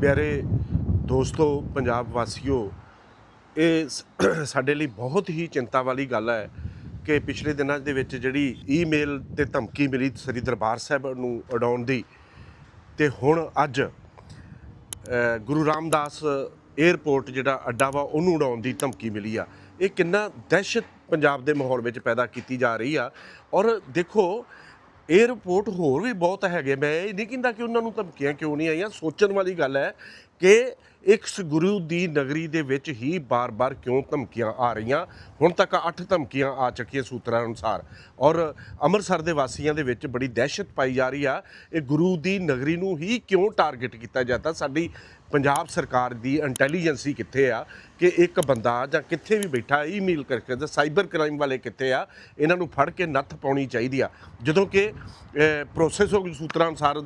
ਪਿਆਰੇ ਦੋਸਤੋ, ਪੰਜਾਬ ਵਾਸੀਓ, ਇਹ ਸ- ਸਾਡੇ ਲਈ ਬਹੁਤ ਹੀ ਚਿੰਤਾ ਵਾਲੀ ਗੱਲ ਹੈ ਕਿ ਪਿਛਲੇ ਦਿਨਾਂ ਦੇ ਵਿੱਚ ਜਿਹੜੀ ਈਮੇਲ ਤੇ ਧਮਕੀ ਮਿਲੀ ਸ੍ਰੀ ਦਰਬਾਰ ਸਾਹਿਬ ਨੂੰ ਉਡਾਉਣ ਦੀ ਤੇ ਹੁਣ ਅੱਜ ਗੁਰੂ ਰਾਮਦਾਸ 에ਅਰਪੋਰਟ ਜਿਹੜਾ ਅੱਡਾ ਵਾ ਉਹਨੂੰ ਉਡਾਉਣ ਦੀ ਧਮਕੀ ਮਿਲੀ ਆ। ਇਹ ਕਿੰਨਾ ਦਹਿਸ਼ਤ ਪੰਜਾਬ ਦੇ ਮਾਹੌਲ ਵਿੱਚ ਪੈਦਾ ਕੀਤੀ ਜਾ ਰਹੀ ਆ। ਔਰ ਦੇਖੋ 에ਅਰਪੋਰਟ ਹੋਰ ਵੀ ਬਹੁਤ ਹੈਗੇ ਮੈਂ ਇਹ ਨਹੀਂ ਕਹਿੰਦਾ ਕਿ ਉਹਨਾਂ ਨੂੰ ਧਮਕੀਆਂ ਕਿਉਂ ਨਹੀਂ ਆਈਆਂ। ਸੋਚਣ ਵਾਲੀ ਗੱਲ ਹੈ ਕਿ ਇਸ ਗੁਰੂ ਦੀ ਨਗਰੀ ਦੇ ਵਿੱਚ ਹੀ ਬਾਰ-ਬਾਰ ਕਿਉਂ ਧਮਕੀਆਂ ਆ ਰਹੀਆਂ? ਹੁਣ ਤੱਕ 8 ਧਮਕੀਆਂ ਆ ਚੁੱਕੀਆਂ ਸੂਤਰਾਂ ਅਨੁਸਾਰ। ਔਰ ਅੰਮ੍ਰਿਤਸਰ ਦੇ ਵਾਸੀਆਂ ਦੇ ਵਿੱਚ ਬੜੀ ਦਹਿਸ਼ਤ ਪਾਈ ਜਾ ਰਹੀ ਆ। ਇਹ ਗੁਰੂ ਦੀ ਨਗਰੀ ਨੂੰ ਹੀ ਕਿਉਂ ਟਾਰਗੇਟ ਕੀਤਾ ਜਾਂਦਾ? ਸਾਡੀ ਪੰਜਾਬ ਸਰਕਾਰ ਦੀ ਇੰਟੈਲੀਜੈਂਸੀ ਕਿੱਥੇ ਆ? ਕਿ ਇੱਕ ਬੰਦਾ ਜਾਂ ਕਿੱਥੇ ਵੀ ਬੈਠਾ, ਈਮੇਲ ਕਰਕੇ ਸਾਈਬਰ ਕ੍ਰਾਈਮ ਵਾਲੇ ਕਿੱਥੇ ਆ? ਇਹਨਾਂ ਨੂੰ ਫੜ ਕੇ ਨੱਥ ਪਾਉਣੀ ਚਾਹੀਦੀ ਆ। ਜਦੋਂ ਕਿ ਪ੍ਰੋਸੈਸ ਹੋ ਸੂਤਰਾਂ ਅਨੁਸਾਰ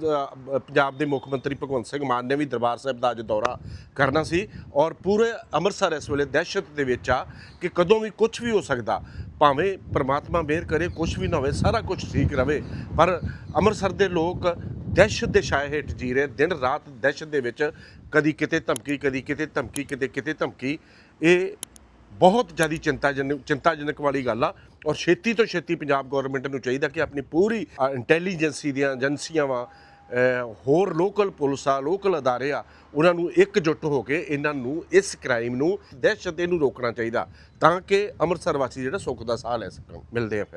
ਪੰਜਾਬ ਦੇ ਮੁੱਖ ਮੰਤਰੀ ਭਗਵੰਤ ਸਿੰਘ ਮਾਨ ਨੇ ਵੀ ਦਰਬਾਰ ਸਾਹਿਬ ਦਾ ਅੱਜ ਦੌਰਾ ਕਰਨਾ ਸੀ ਔਰ ਪੂਰੇ ਅੰਮ੍ਰਿਤਸਰ ਇਸ ਵੇਲੇ ਦਹਿਸ਼ਤ ਦੇ ਵਿੱਚ ਆ ਕਿ ਕਦੋਂ ਵੀ ਕੁਝ ਵੀ ਹੋ ਸਕਦਾ, ਭਾਵੇਂ ਪ੍ਰਮਾਤਮਾ ਮਿਹਰ ਕਰੇ ਕੁਝ ਵੀ ਨਾ ਹੋਵੇ, ਸਾਰਾ ਕੁਝ ਠੀਕ ਰਵੇ, ਪਰ ਅੰਮ੍ਰਿਤਸਰ ਦੇ ਲੋਕ ਦਹਿਸ਼ਤ ਦੇ ਛਾਏ ਹੇਠ ਜੀ ਰਹੇ, ਦਿਨ ਰਾਤ ਦਹਿਸ਼ਤ ਦੇ ਵਿੱਚ ਕਦੀ ਕਿਤੇ ਧਮਕੀ, ਕਦੀ ਕਿਤੇ ਧਮਕੀ ਕਿਤੇ ਕਿਤੇ ਧਮਕੀ, ਇਹ ਬਹੁਤ ਜ਼ਿਆਦਾ ਚਿੰਤਾਜਨਕ ਚਿੰਤਾਜਨਕ ਵਾਲੀ ਗੱਲ ਆ। ਔਰ ਛੇਤੀ ਤੋਂ ਛੇਤੀ ਪੰਜਾਬ ਗਵਰਨਮੈਂਟ ਨੂੰ ਚਾਹੀਦਾ ਕਿ ਆਪਣੀ ਪੂਰੀ ਇੰਟੈਲੀਜੈਂਸੀ ਦੀਆਂ ਏਜੰਸੀਆਂ ਵਾ ਹੋਰ ਲੋਕਲ ਪੁਲਿਸ ਆ ਲੋਕਲ ਅਦਾਰੇ ਆ, ਉਹਨਾਂ ਨੂੰ ਇਕਜੁੱਟ ਹੋ ਕੇ ਇਹਨਾਂ ਨੂੰ ਇਸ ਕ੍ਰਾਈਮ ਨੂੰ ਦਹਿਸ਼ਤ ਨੂੰ ਰੋਕਣਾ ਚਾਹੀਦਾ ਤਾਂ ਕਿ ਅੰਮ੍ਰਿਤਸਰ ਵਾਸੀ ਜਿਹੜਾ ਸੁੱਖ ਦਾ ਸਾਹ ਲੈ ਸਕਣ। ਮਿਲਦੇ ਆ ਫਿਰ।